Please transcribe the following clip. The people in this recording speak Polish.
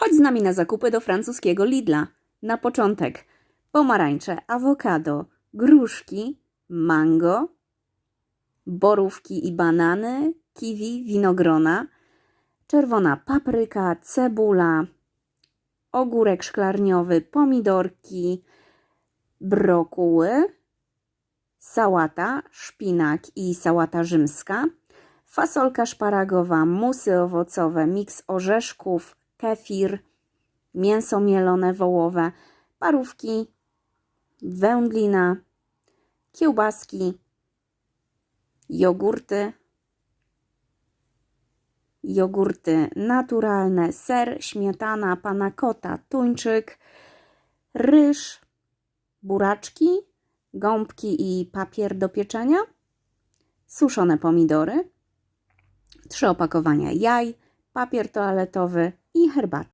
Chodź z nami na zakupy do francuskiego Lidla. Na początek pomarańcze, awokado, gruszki, mango, borówki i banany, kiwi, winogrona, czerwona papryka, cebula, ogórek szklarniowy, pomidorki, brokuły, sałata, szpinak i sałata rzymska, fasolka szparagowa, musy owocowe, miks orzeszków, kefir, mięso mielone wołowe, parówki, wędlina, kiełbaski, jogurty, jogurty naturalne, ser, śmietana, panakota, tuńczyk, ryż, buraczki, gąbki i papier do pieczenia, suszone pomidory, trzy opakowania jaj, papier toaletowy ای هربات